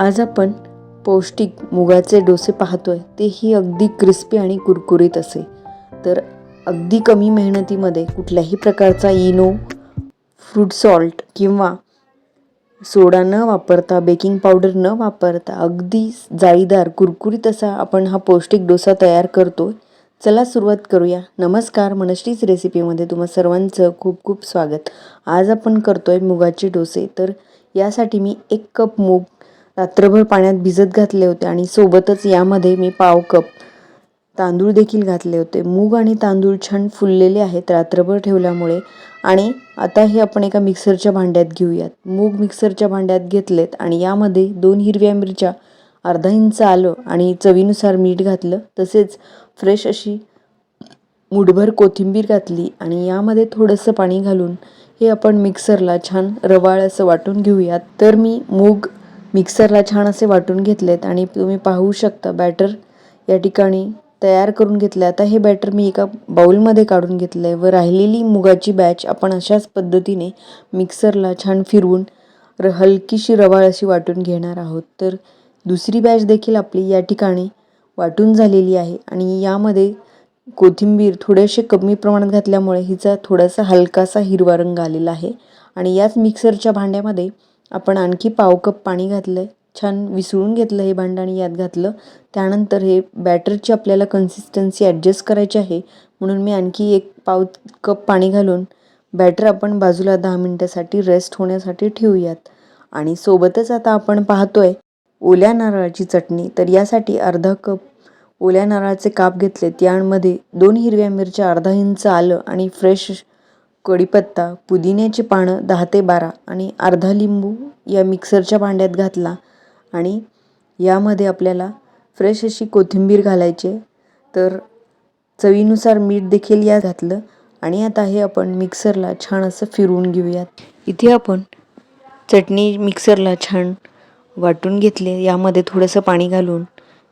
आज आपण पौष्टिक मुगाचे डोसे पाहतोय. तेही अगदी क्रिस्पी आणि कुरकुरीत असे. तर अगदी कमी मेहनतीमध्ये कुठल्याही प्रकारचा इनो फ्रूट सॉल्ट किंवा सोडा न वापरता बेकिंग पावडर न वापरता अगदी जाळीदार कुरकुरीत असा आपण हा पौष्टिक डोसा तयार करतो चला सुरुवात करूया. नमस्कार. मनश्रीच रेसिपीमध्ये तुम्हा सर्वांचं खूप खूप स्वागत. आज आपण करतोय मुगाचे डोसे. तर यासाठी मी एक कप मूग रात्रभर पाण्यात भिजत घातले होते आणि सोबतच यामध्ये मी पाव कप तांदूळ देखील घातले होते. मूग आणि तांदूळ छान फुललेले आहेत रात्रभर ठेवल्यामुळे. आणि आता हे आपण एका मिक्सरच्या भांड्यात घेऊयात. मूग मिक्सरच्या भांड्यात घेतलेत आणि यामध्ये दोन हिरव्या मिरच्या अर्धा इंच आलं आणि चवीनुसार मीठ घातलं. तसेच फ्रेश अशी मुठभर कोथिंबीर घातली आणि यामध्ये थोडंसं पाणी घालून हे आपण मिक्सरला छान रवाळ असं वाटून घेऊयात. तर मी मूग मिक्सरला छान असे वाटून घेतलेत आणि तुम्ही पाहू शकता बॅटर या ठिकाणी तयार करून घेतलं आता हे बॅटर मी एका बाऊलमध्ये काढून घेतलं आहे व राहिलेली मुगाची बॅच आपण अशाच पद्धतीने मिक्सरला छान फिरवून र हलकीशी रवाळ अशी वाटून घेणार आहोत. तर दुसरी बॅच देखील आपली या ठिकाणी वाटून झालेली आहे आणि यामध्ये कोथिंबीर थोडेसे कमी प्रमाणात घातल्यामुळे हिचा थोडासा हलकासा हिरवा रंग आलेला आहे आणि याच मिक्सरच्या भांड्यामध्ये आपण आणखी पाव कप पाणी घातलं आहे छान विसळून घेतलं हे भांडं आणि यात घातलं. त्यानंतर हे बॅटरची आपल्याला कन्सिस्टन्सी ॲडजस्ट करायची आहे. म्हणून मी आणखी एक पाव कप पाणी घालून बॅटर आपण बाजूला दहा मिनटासाठी रेस्ट होण्यासाठी ठेवूयात. आणि सोबतच आता आपण पाहतो आहे ओल्या नारळाची चटणी. तर यासाठी अर्धा कप ओल्या नारळाचे काप घेतलेत. यामध्ये दोन हिरव्या मिरच्या अर्धा इंच आलं आणि फ्रेश कढीपत्ता पुदिन्याची पानं दहा ते बारा आणि अर्धा लिंबू या मिक्सरच्या भांड्यात घातला आणि यामध्ये आपल्याला फ्रेश अशी कोथिंबीर घालायची. तर चवीनुसार मीठ देखील या घातलं आणि आता हे आपण मिक्सरला छान असं फिरवून घेऊयात. इथे आपण चटणी मिक्सरला छान वाटून घेतले. यामध्ये थोडंसं पाणी घालून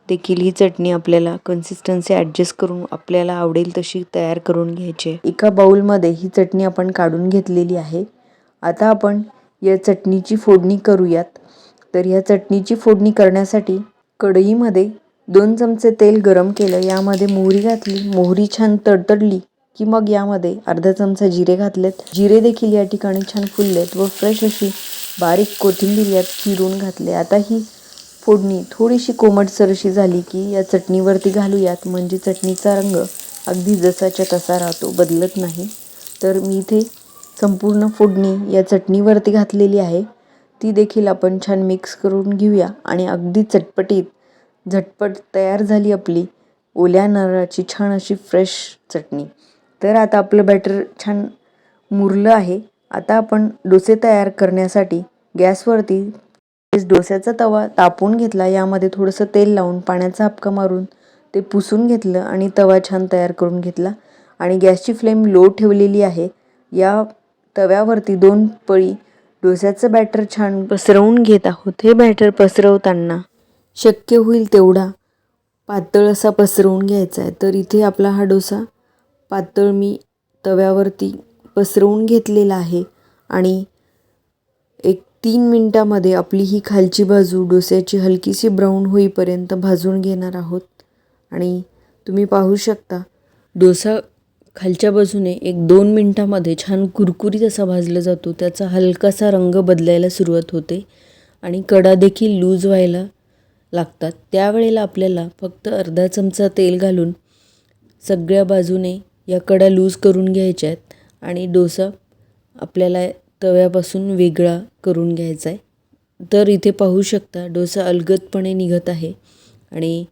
देखील ही चटणी आपल्याला कन्सिस्टन्सी ॲडजस्ट करून आपल्याला आवडेल तशी तयार करून घ्यायची आहे. एका बाउलमध्ये ही चटणी आपण काढून घेतलेली आहे. आता आपण या चटणीची फोडणी करूयात. तर ह्या चटणीची फोडणी करण्यासाठी कढईमध्ये दोन चमचे तेल गरम केलं. यामध्ये मोहरी घातली. मोहरी छान तडतडली की मग यामध्ये अर्धा चमचा जिरे घातलेत. जिरे देखील या ठिकाणी छान फुललेत व फ्रेश अशी बारीक कोथिंबीर यात चिरून घातले. आता ही फोडणी. थोडीशी कोमटसरशी झाली की या चटणीवरती घालूयात. म्हणजे चटणीचा रंग अगदी जसाच्या तसा राहतो बदलत नाही. तर मी इथे संपूर्ण फोडणी या चटणीवरती घातलेली आहे. ती देखील आपण छान मिक्स करून घेऊया आणि अगदी चटपटीत झटपट तयार झाली आपली ओल्या नारळाची छान अशी फ्रेश चटणी. तर आता आपलं बॅटर छान मुरलं आहे. आता आपण डोसे तयार करण्यासाठी गॅसवरती डोस्याचा तवा तापून घेतला यामध्ये थोडंसं तेल लावून पाण्याचा हपका मारून ते पुसून घेतलं आणि तवा छान तयार करून घेतला. आणि गॅसची फ्लेम लो ठेवलेली आहे. या तव्यावरती दोन पळी डोस्याचं बॅटर छान पसरवून घेत आहोत. हे बॅटर पसरवताना शक्य होईल तेवढा पातळ असा पसरवून घ्यायचा आहे. तर इथे आपला हा डोसा पातळ मी तव्यावरती पसरवून घेतलेला आहे. आणि तीन मिनटामध्ये आपली ही खालची बाजू डोस्याची हलकीशी ब्राऊन होईपर्यंत भाजून घेणार आहोत. आणि तुम्ही पाहू शकता डोसा खालच्या बाजूने एक दोन मिनटामध्ये छान कुरकुरीत असा भाजला जातो. त्याचा हलकासा रंग बदलायला सुरुवात होते आणि कडा देखील लूज व्हायला लागतात. त्यावेळेला आपल्याला फक्त अर्धा चमचा तेल घालून सगळ्या बाजूने या कडा लूज करून घ्यायच्या आहेत आणि डोसा आपल्याला तव्यापासून वेगळा करून घ्यायचा आहे तर इथे पाहू शकता डोसा अलगदपणे निघत आहे. आणि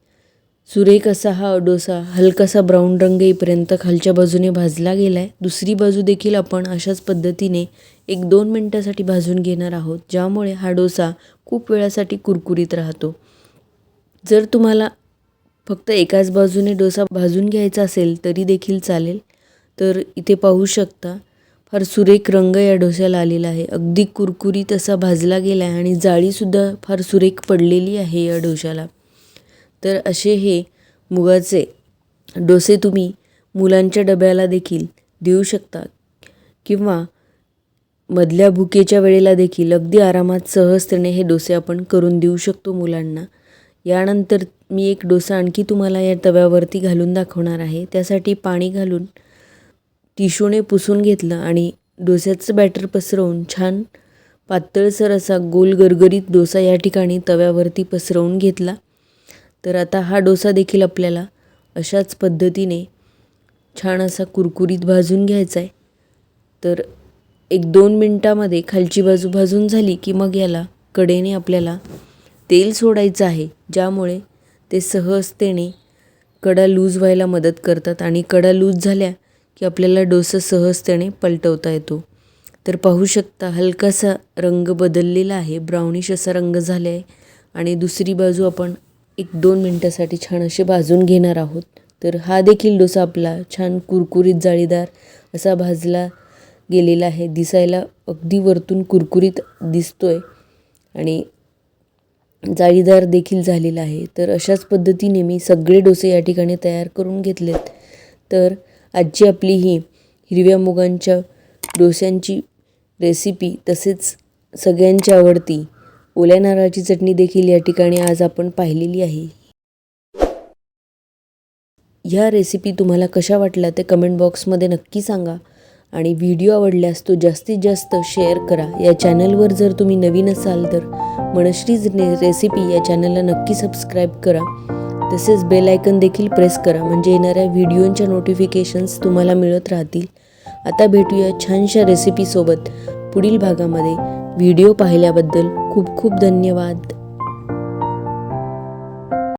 सुरेख असा हा डोसा हलकासा ब्राऊन रंग येईपर्यंत खालच्या बाजूने भाजला गेला आहे दुसरी बाजू देखील आपण अशाच पद्धतीने एक दोन मिनटासाठी भाजून घेणार आहोत ज्यामुळे हा डोसा खूप वेळासाठी कुरकुरीत राहतो. जर तुम्हाला फक्त एकाच बाजूने डोसा भाजून घ्यायचा असेल तरी देखील चालेल. तर इथे पाहू शकता फार सुरेख रंग या डोश्याला आलेला आहे. अगदी कुरकुरीत असा भाजला गेला आहे आणि जाळीसुद्धा फार सुरेख पडलेली आहे या डोशाला तर असे हे मुगाचे डोसे तुम्ही मुलांच्या डब्याला देखील देऊ शकता किंवा मधल्या भुकेच्या वेळेला देखील अगदी आरामात सहजतेने हे डोसे आपण करून देऊ शकतो मुलांना. यानंतर मी एक डोसा आणखी तुम्हाला या तव्यावरती घालून दाखवणार आहे. त्यासाठी पाणी घालून टिशूने पुसून घेतलं आणि डोस्याचं बॅटर पसरवून छान पातळसर असा गोल गरगरीत डोसा या ठिकाणी तव्यावरती पसरवून घेतला. तर आता हा डोसा देखील आपल्याला अशाच पद्धतीने छान असा कुरकुरीत भाजून घ्यायचा आहे. तर एक दोन मिनटामध्ये खालची बाजू भाजून झाली की मग याला कडेने आपल्याला तेल सोडायचं आहे ज्यामुळे ते सहजतेने कडा लूज व्हायला मदत करतात. आणि कडा लूज झाल्या की आपल्याला डोसा सहजतेने पलटवता येतो. तर पाहू शकता हलकासा रंग बदललेला आहे. ब्राउनिश असा रंग झाला आहे आणि दुसरी बाजू आपण एक दोन मिनटासाठी छान असे भाजून घेणार आहोत. तर हा देखील डोसा आपला छान कुरकुरीत जाळीदार असा भाजला गेलेला आहे. दिसायला अगदी वरतून कुरकुरीत दिसतो आहे आणि जाळीदार देखील झालेला आहे. तर अशाच पद्धतीने मी सगळे डोसे या ठिकाणी तयार करून घेतलेत. तर आजी आपली ही हिरव्या मुगांच्या डोस्यांची रेसिपी तसेच सगळ्यांची आवडती. ओल्या नारळाची चटणी देखील या ठिकाणी आज आपण पाहिलेली आहे. ह्या रेसिपी तुम्हाला कशा वाटल्या ते कमेंट बॉक्समध्ये नक्की सांगा आणि व्हिडिओ आवडल्यास तो जास्तीत जास्त शेअर करा. या चॅनलवर जर तुम्ही नवीन असाल तर मनश्रीज रेसिपी या चॅनलला नक्की सबस्क्राईब करा. तसेच बेल आयकन देखील प्रेस करा. म्हणजे येणाऱ्या व्हिडिओंच्या नोटिफिकेशन्स तुम्हाला मिळत राहतील. आता भेटूया छानशा रेसिपीसोबत पुढील भागामध्ये. व्हिडिओ पाहिल्याबद्दल खूप खूप धन्यवाद.